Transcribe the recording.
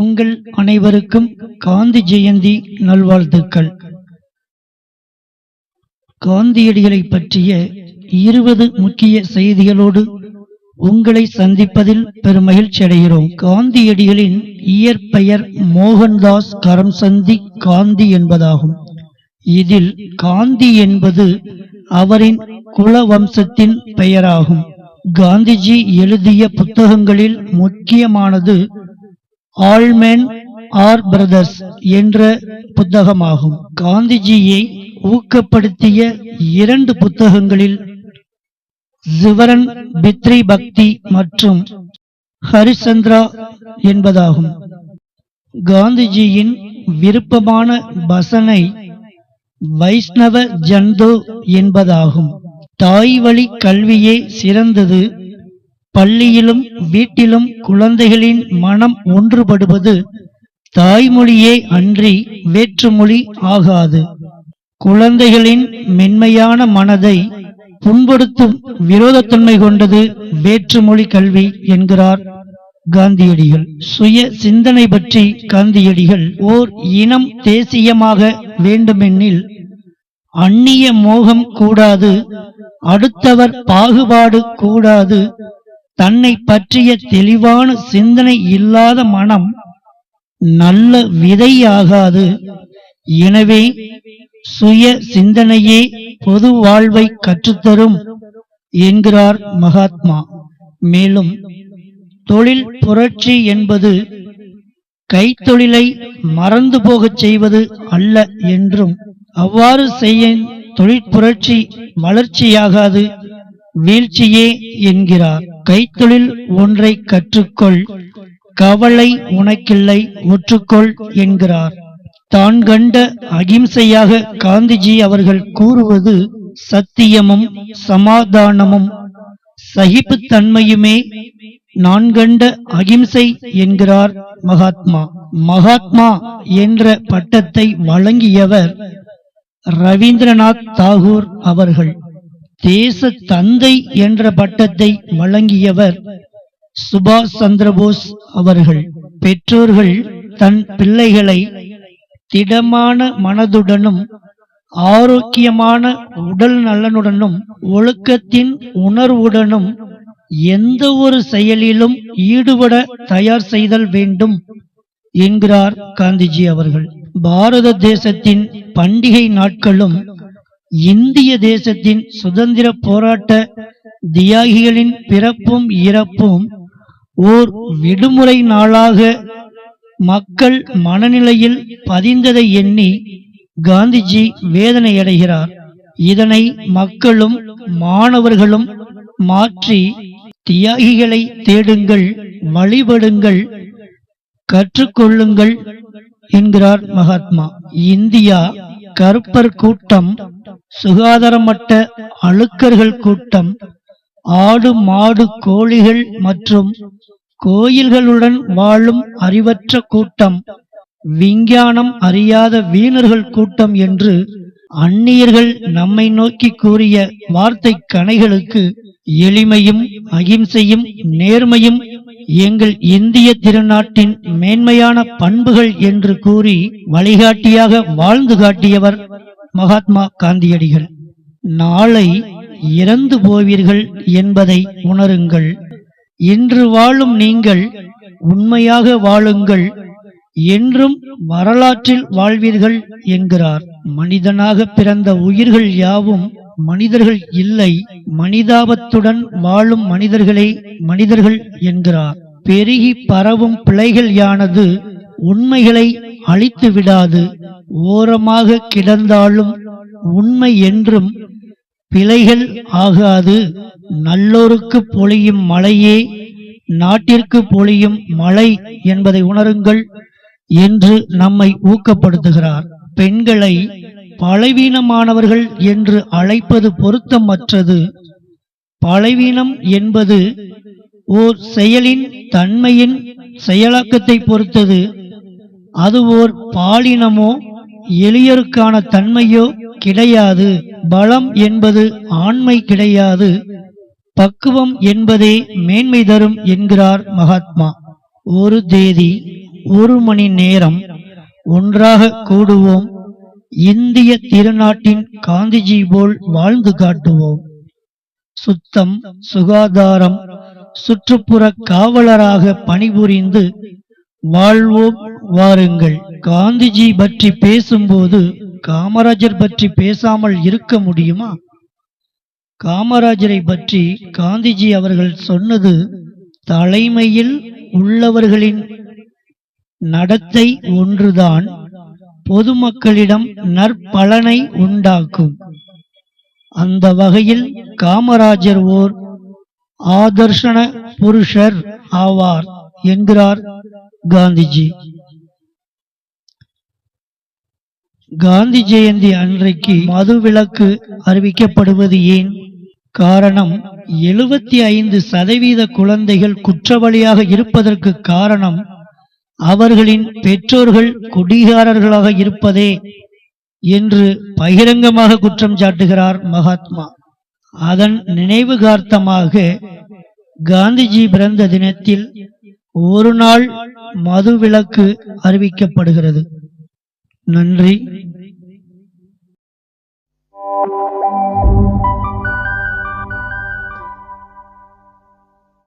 உங்கள் அனைவருக்கும் காந்தி ஜெயந்தி நல்வாழ்த்துக்கள். காந்தியடிகளை பற்றிய இருபது முக்கிய செய்திகளோடு உங்களை சந்திப்பதில் பெருமகிழ்ச்சி அடைகிறோம். காந்தியடிகளின் இயற்பெயர் மோகன்தாஸ் கரம்சந்தி காந்தி என்பதாகும். இதில் காந்தி என்பது அவரின் குல வம்சத்தின் பெயராகும். காந்திஜி எழுதிய புத்தகங்களில் முக்கியமானது ஆல் ஆர் பிரதர்ஸ் என்ற புத்தகமாகும். காந்திஜியை ஊக்கப்படுத்திய இரண்டு புத்தகங்களில் ஜிவரன் பித்ரி பக்தி மற்றும் ஹரிச்சந்திரா என்பதாகும். காந்திஜியின் விருப்பமான பசனை வைஷ்ணவ ஜந்தோ என்பதாகும். தாய் வழி கல்வியே சிறந்தது. பள்ளியிலும் வீட்டிலும் குழந்தைகளின் மனம் ஒன்றுபடுவது தாய்மொழியே அன்றி வேற்றுமொழி ஆகாது. குழந்தைகளின் மென்மையான மனதை புண்படுத்தும் விரோதத்தன்மை கொண்டது வேற்றுமொழி கல்வி என்கிறார் காந்தியடிகள். சுய சிந்தனை பற்றி காந்தியடிகள் ஓர் இனம் தேசியமாக வேண்டுமெனில் அந்நிய மோகம் கூடாது அடுத்தவர் பாகுபாடு கூடாது தன்னை பற்றிய தெளிவான சிந்தனை இல்லாத மனம் நல்ல விதையாகாது. எனவே சுய சிந்தனையே பொது வாழ்வை கற்றுத்தரும் என்கிறார் மகாத்மா. மேலும் தொழில் புரட்சி என்பது கைத்தொழிலை மறந்து போகச் செய்வது அல்ல என்றும் அவ்வாறு செய்ய தொழிற்புரட்சி வளர்ச்சியாகாது வீழ்ச்சியே என்கிறார். கைத்தொழில் ஒன்றை கற்றுக்கொள் கவலை உனக்கில்லை ஒற்றுக்கொள் என்கிறார். தான் கண்ட அகிம்சையாக காந்திஜி அவர்கள் கூறுவது சத்தியமும் சமாதானமும். சகிப்புத்தன்மையுமே நான் கண்ட அகிம்சை என்கிறார் மகாத்மா. மகாத்மா என்ற பட்டத்தை வழங்கியவர் ரவீந்திரநாத் தாகூர் அவர்கள். தேச தந்தை என்ற பட்டத்தை வழங்கியவர் சுபாஷ் சந்திரபோஸ் அவர்கள். பெற்றோர்கள் தன் பிள்ளைகளை திடமான மனதுடனும் ஆரோக்கியமான உடல் நலனுடனும் ஒழுக்கத்தின் உணர்வுடனும் எந்த ஒரு செயலிலும் ஈடுபட தயார் செய்தல் வேண்டும் என்கிறார் காந்திஜி அவர்கள். பாரத தேசத்தின் பண்டிகை நாட்களும் இந்திய தேசத்தின் சுதந்திர போராட்ட தியாகிகளின் பிறப்பும் இறப்பும் ஓர் விடுமுறை நாளாக மக்கள் மனநிலையில் பதிந்ததை எண்ணி காந்திஜி வேதனையடைகிறார். இதனை மக்களும் மாணவர்களும் மாற்றி தியாகிகளை தேடுங்கள் வழிபடுங்கள் கற்றுக்கொள்ளுங்கள் என்கிறார் மகாத்மா. இந்தியா கருப்பர் கூட்டம் சுகாதாரமற்ற அழுக்கர்கள் கூட்டம் ஆடு மாடு கோழிகள் மற்றும் கோயில்களுடன் வாழும் அறிவற்ற கூட்டம் விஞ்ஞானம் அறியாத வீணர்கள் கூட்டம் என்று அந்நியர்கள் நம்மை நோக்கி கூறிய வார்த்தை கணைகளுக்கு எளிமையும் அகிம்சையும் நேர்மையும் எங்கள் இந்திய திருநாட்டின் மேன்மையான பண்புகள் என்று கூறி வழிகாட்டியாக வாழ்ந்து காட்டியவர் மகாத்மா காந்தியடிகள் நாளை இறந்து போவீர்கள் என்பதை உணருங்கள். இன்று வாழும் நீங்கள் உண்மையாக வாழுங்கள். என்றும் வரலாற்றில் வாழ்வீர்கள் என்கிறார். மனிதனாக பிறந்த உயிர்கள் யாவும் மனிதர்கள் இல்லை. மனிதாபத்துடன் வாழும் மனிதர்களே மனிதர்கள் என்கிறார். பெருகி பரவும் பிழைகள் யானது உண்மைகளை அழித்து விடாது. ஓரமாக கிடந்தாலும் உண்மை என்றும் பிழைகள் ஆகாது. நல்லோருக்கு பொழியும் மழையே நாட்டிற்கு பொழியும் மழை என்பதை உணருங்கள் என்று நம்மை ஊக்கப்படுத்துகிறார். பெண்களை பலவீனமானவர்கள் என்று அழைப்பது பொருத்தமற்றது. பலவீனம் என்பது ஓர் செயலின் தன்மையின் செயலாக்கத்தை பொறுத்தது. அது ஓர் பாலினமோ எளியருக்கான தன்மையோ கிடையாது. பலம் என்பது ஆண்மை கிடையாது. பக்குவம் என்பதே மேன்மை தரும் என்கிறார் மகாத்மா. ஒரு தேதி ஒரு மணி நேரம் ஒன்றாக கூடுவோம். இந்திய திருநாட்டின் காந்திஜி போல் வாழ்ந்து காட்டுவோம். சுத்தம் சுகாதாரம் சுற்றுப்புற காவலராக பணிபுரிந்து வாழ்வோம் வாருங்கள். காந்திஜி பற்றி பேசும்போது காமராஜர் பற்றி பேசாமல் இருக்க முடியுமா? காமராஜரை பற்றி காந்திஜி அவர்கள் சொன்னது தலைமையில் உள்ளவர்களின் நடத்தை ஒன்றுதான். பொதுமக்களிடம் நற்பலனை உண்டாக்கும். அந்த வகையில் காமராஜர் ஓர் ஆதர்ஷன புருஷர் ஆவார் என்கிறார் காந்திஜி. காந்தி ஜெயந்தி அன்றைக்கு மதுவிலக்கு அறிவிக்கப்படுவது ஏன்? காரணம் எழுபத்தி ஐந்து சதவீத குழந்தைகள் குற்றவாளியாக இருப்பதற்கு காரணம் அவர்களின் பெற்றோர்கள் குடிகாரர்களாக இருப்பதே என்று பகிரங்கமாக குற்றம் சாட்டுகிறார் மகாத்மா. அதன் நினைவுகார்த்தமாக காந்திஜி பிறந்த தினத்தில் ஒரு நாள் மதுவிலக்கு அறிவிக்கப்படுகிறது. நன்றி.